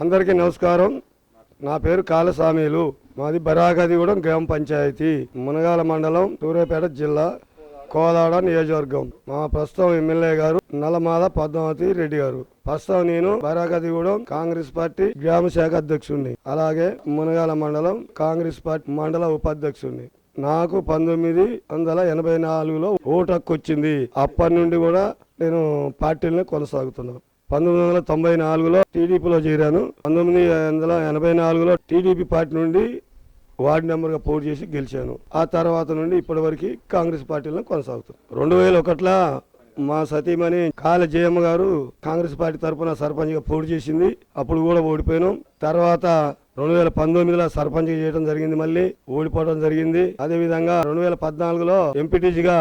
అందరికీ నమస్కారం. నా పేరు కాలస్వామిలు. మాది బరాగదిగూడెం గ్రామ పంచాయతీ. మునగాల మండలం సూర్యాపేట జిల్లా కోదాడ నియోజకవర్గం. మా ప్రస్తుతం ఎమ్మెల్యే గారు నల్లమాల పద్మావతి రెడ్డి గారు. ప్రస్తుతం నేను బరాగదిగూడెం కాంగ్రెస్ పార్టీ గ్రామ శాఖ అధ్యక్షుడిని. అలాగే మునగాల మండలం కాంగ్రెస్ పార్టీ మండల ఉపాధ్యక్షుడిని. నాకు పంతొమ్మిది వందల ఎనభై నాలుగులో ఓటు హక్కు వచ్చింది. అప్పటి నుండి కూడా నేను పార్టీని కొనసాగుతున్నాను. పంతొమ్మిది వందల తొంభై నాలుగులో టీడీపీలో చేరాను. పంతొమ్మిది వందల ఎనభై నాలుగులో టీడీపీ పార్టీ నుండి వార్డు నెంబర్గా పోటీ చేసి గెలిచాను. ఆ తర్వాత నుండి ఇప్పటి వరకు కాంగ్రెస్ పార్టీలో కొనసాగుతుంది రెండు వేల ఒకట్లా మా సతీమణి కాల జయమ్మ గారు కాంగ్రెస్ పార్టీ తరఫున సర్పంచ్గా పోటీ చేసింది. అప్పుడు కూడా ఓడిపోయాను. తర్వాత రెండు వేల పంతొమ్మిదిలో సర్పంచ్ చేయడం జరిగింది మళ్ళీ. ఓడిపోవడం జరిగింది. అదే విధంగా రెండు వేల పద్నాలుగులో ఎంపీటీసీగా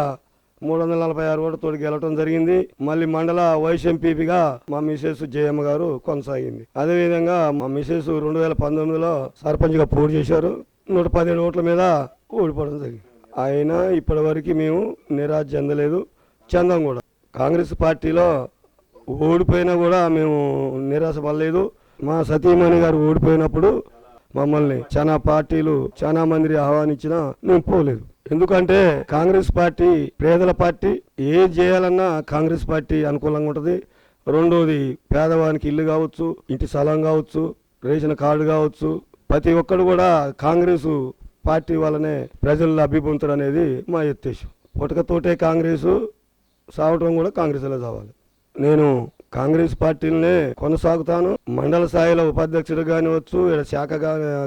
మూడు వందల నలభై ఆరు ఓట్లతోటి గెలవడం జరిగింది. మళ్ళీ మండల వైస్ ఎంపీగా మా మిసెస్ జయమ్మ గారు కొనసాగింది. అదేవిధంగా మా మిసెస్ రెండు వేల పంతొమ్మిదిలో సర్పంచ్గా పోటీ చేశారు. నూట పదిహేడు ఓట్ల మీద ఓడిపోవడం జరిగింది. అయినా ఇప్పటి వరకు మేము నిరాశ చెందలేదు. చెందం కూడా. కాంగ్రెస్ పార్టీలో ఓడిపోయినా కూడా మేము నిరాశ పడలేదు. మా సతీమణి గారు ఓడిపోయినప్పుడు మమ్మల్ని చాలా పార్టీలు చాలా మంది ఆహ్వానించినా మేము పోలేదు. ఎందుకంటే కాంగ్రెస్ పార్టీ పేదల పార్టీ ఏం చేయాలన్నా కాంగ్రెస్ పార్టీ అనుకూలంగా ఉంటుంది. రెండోది పేదవానికి ఇల్లు కావచ్చు ఇంటి స్థలం కావచ్చు రేషన్ కార్డు కావచ్చు. ప్రతి ఒక్కడు కూడా కాంగ్రెస్ పార్టీ వల్లనే ప్రజలు లబ్ధి అనేది మా ఉద్దేశం. పుటకతోటే కాంగ్రెస్ సావటం కూడా కాంగ్రెస్లో చావాలి నేను కాంగ్రెస్ పార్టీలనే కొనసాగుతాను. మండల స్థాయిలో ఉపాధ్యక్షుడు కానివచ్చు ఇక్కడ శాఖ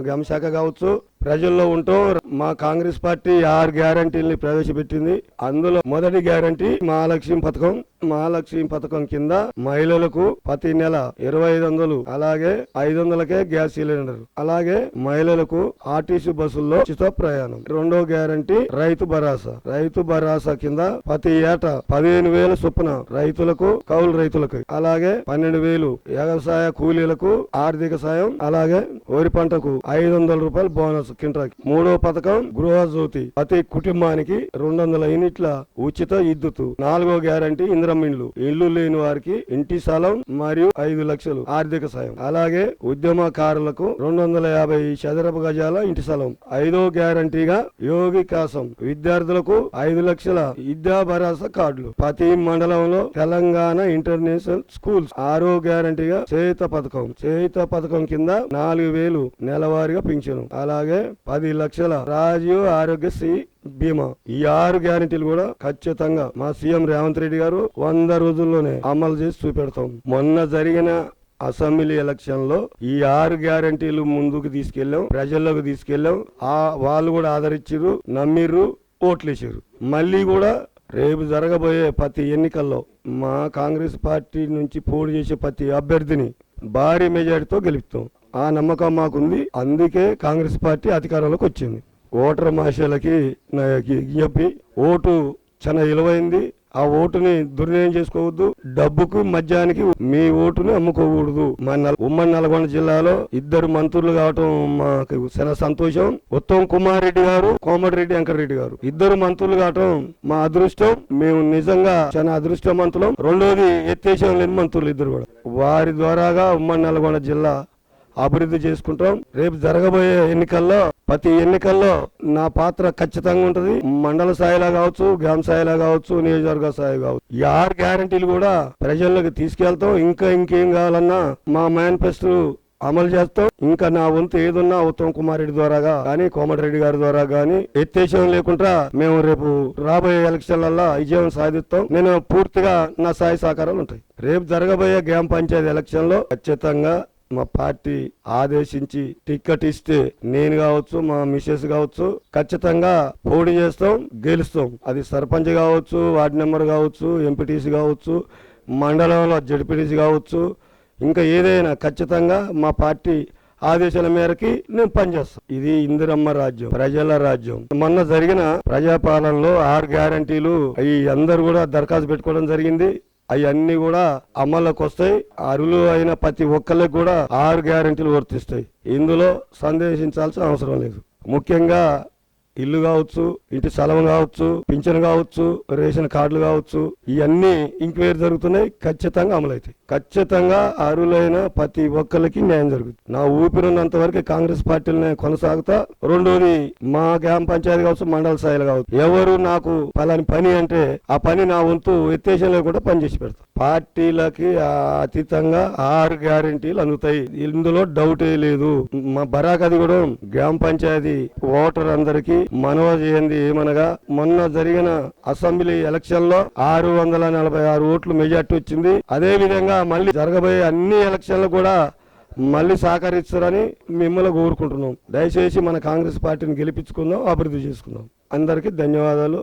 గ్రామ శాఖ కావచ్చు ప్రజల్లో ఉంటూ మా కాంగ్రెస్ పార్టీ ఆరు గ్యారంటీల్ని ప్రవేశపెట్టింది. అందులో మొదటి గ్యారంటీ మహాలక్ష్మి పథకం. మహాలక్ష్మి పథకం కింద మహిళలకు ప్రతి నెల ఇరవై ఐదు వందలు అలాగే ఐదు వందలకే గ్యాస్ సిలిండర్ అలాగే మహిళలకు ఆర్టీసీ బస్సుల్లో చిత ప్రయాణం. రెండో గ్యారంటీ రైతు భరోసా. రైతు భరోసా కింద ప్రతి ఏటా పదిహేను వేల చొప్పున రైతులకు కౌలు రైతులకు అలాగే పన్నెండు వేలు వ్యవసాయ కూలీలకు ఆర్థిక సాయం అలాగే వరి పంటకు ఐదు వందల రూపాయలు బోనస్. కింటాకి మూడో పథకం గృహజ్యోతి ప్రతి కుటుంబానికి రెండు వందల యూనిట్ల ఉచిత విద్యుత్ నాలుగో గ్యారంటీ ఇంద్రం ఇండ్లు. ఇల్లు లేని వారికి ఇంటి స్థలం మరియు ఐదు లక్షలు ఆర్థిక సాయం. అలాగే ఉద్యమకారులకు రెండు వందల యాభై చదరపు గజాల ఇంటి స్థలం. ఐదో గ్యారంటీగా యోగి కాసం. విద్యార్థులకు ఐదు లక్షల విద్యా భరోసా కార్డులు. ప్రతి మండలంలో తెలంగాణ ఇంటర్నేషనల్ స్కూల్స్. ఆరో గ్యారంటీగా చేత పథకం. చేత పథకం కింద నాలుగు వేలు నెలవారీగా పింఛను. అలాగే పది లక్షల రాజీవ్ ఆరోగ్యశ్రీ బీమా. ఈ ఆరు గ్యారంటీలు కూడా ఖచ్చితంగా మా సీఎం రేవంత్ రెడ్డి గారు వంద రోజుల్లోనే అమలు చేసి చూపెడతాం. మొన్న జరిగిన అసెంబ్లీ ఎలక్షన్లో ఈ ఆరు గ్యారంటీలు ముందుకు తీసుకెళ్ళాం ప్రజల్లోకి తీసుకెళ్ళాం ఆ వాళ్ళు కూడా ఆదరించారు నమ్మిర్రు ఓట్లేసారు మళ్ళీ కూడా రేపు జరగబోయే ప్రతి ఎన్నికల్లో మా కాంగ్రెస్ పార్టీ నుంచి పోటీ చేసే ప్రతి అభ్యర్థిని భారీ మెజారిటీతో గెలుపుతాం. ఆ నమ్మకం మాకుంది. అందుకే కాంగ్రెస్ పార్టీ అధికారంలోకి వచ్చింది. ఓటర్ మహిళలకి నా ఓటు చాలా విలువైంది ఆ ఓటుని దుర్వినియోగం చేసుకోవద్దు. డబ్బుకు మద్యానికి మీ ఓటుని అమ్ముకోకూడదు. మా నల్- ఉమ్మడి నల్గొండ జిల్లాలో ఇద్దరు మంత్రులు కావటం మాకు చాలా సంతోషం. ఉత్తమ్ కుమార్ రెడ్డి గారు కోమటిరెడ్డి వెంకటరెడ్డి గారు. ఇద్దరు మంత్రులు కావటం మా అదృష్టం. మేము నిజంగా చాలా అదృష్టవంతులం. రెండోది ఎత్తేసం లేని మంత్రులు ఇద్దరు కూడా. వారి ద్వారాగా ఉమ్మడి నల్గొండ జిల్లా అభివృద్ధి చేసుకుంటాం. రేపు జరగబోయే ఎన్నికల్లో ప్రతి ఎన్నికల్లో నా పాత్ర ఖచ్చితంగా ఉంటది. మండల స్థాయిలో కావచ్చు గ్రామ స్థాయిలో కావచ్చు నియోజకవర్గ స్థాయి కావచ్చు. ఈ ఆరు గ్యారంటీలు కూడా ప్రజల్లోకి తీసుకెళ్తాం. ఇంకా ఇంకేం కావాలన్నా మా మేనిఫెస్టో అమలు చేస్తాం. ఇంకా నా వంతు ఏదున్నా ఉత్తమ్ కుమార్ రెడ్డి ద్వారాగా కానీ కోమటిరెడ్డి గారి ద్వారా కానీ ఎత్తేసం లేకుండా మేము రేపు రాబోయే ఎలక్షన్లలో విజయం సాధిస్తాం. నేను పూర్తిగా నా సాయి సహకారాలు ఉంటాయి. రేపు జరగబోయే గ్రామ పంచాయతీ ఎలక్షన్లో ఖచ్చితంగా మా పార్టీ ఆదేశించి టికెట్ ఇస్తే నేను కావచ్చు మా మిసెస్ కావచ్చు ఖచ్చితంగా పోటీ చేస్తాం గెలుస్తాం. అది సర్పంచ్ కావచ్చు వార్డు నెంబర్ కావచ్చు ఎంపీటీసీ కావచ్చు మండలంలో జడ్పీటీసీ కావచ్చు ఇంకా ఏదైనా ఖచ్చితంగా మా పార్టీ ఆదేశాల మేరకి నేను పనిచేస్తాను ఇది ఇందిరమ్మ రాజ్యం ప్రజల రాజ్యం. మొన్న జరిగిన ప్రజాపాలనలో ఆరు గ్యారంటీలు అవి అందరు కూడా దరఖాస్తు పెట్టుకోవడం జరిగింది. అవన్నీ కూడా అమల్లోకి వస్తాయి. అరులు అయిన ప్రతి ఒక్కరికి కూడా ఆరు గ్యారంటీలు వర్తిస్తాయి. ఇందులో సందేశించాల్సిన అవసరం లేదు. ముఖ్యంగా ఇల్లు కావచ్చు ఇంటి స్థలం కావచ్చు పింఛన్ కావచ్చు రేషన్ కార్డులు కావచ్చు ఇవన్నీ ఇంక్వైరీ జరుగుతున్నాయి ఖచ్చితంగా అమలవుతాయి. ఖచ్చితంగా అరువులైన ప్రతి ఒక్కరికి న్యాయం జరుగుతుంది. నా ఊపిరినంత వరకు కాంగ్రెస్ పార్టీలనే కొనసాగుతా రెండోది మా గ్రామ పంచాయతీ కావచ్చు మండల స్థాయిలో కావచ్చు. ఎవరు నాకు పలాని పని అంటే ఆ పని నా వంతు ఎత్తేషన్ కూడా పనిచేసి పెడతాం. పార్టీలకి అతీతంగా ఆరు గ్యారెంటీలు అందుతాయి. ఇందులో డౌటే లేదు. మా బరాకది కూడా గ్రామ పంచాయతీ ఓటర్ అందరికి మనవ చేయండి ఏమనగా మొన్న జరిగిన అసెంబ్లీ ఎలక్షన్లో ఆరు వందల నలభై ఆరు ఓట్లు మెజార్టీ వచ్చింది. అదే విధంగా మళ్ళీ జరగబోయే అన్ని ఎలక్షన్లు కూడా మళ్ళీ సహకరిస్తారని మిమ్మల్ని కోరుకుంటున్నాం. దయచేసి మన కాంగ్రెస్ పార్టీని గెలిపించుకుందాం అభివృద్ధి చేసుకుందాం. అందరికీ ధన్యవాదాలు.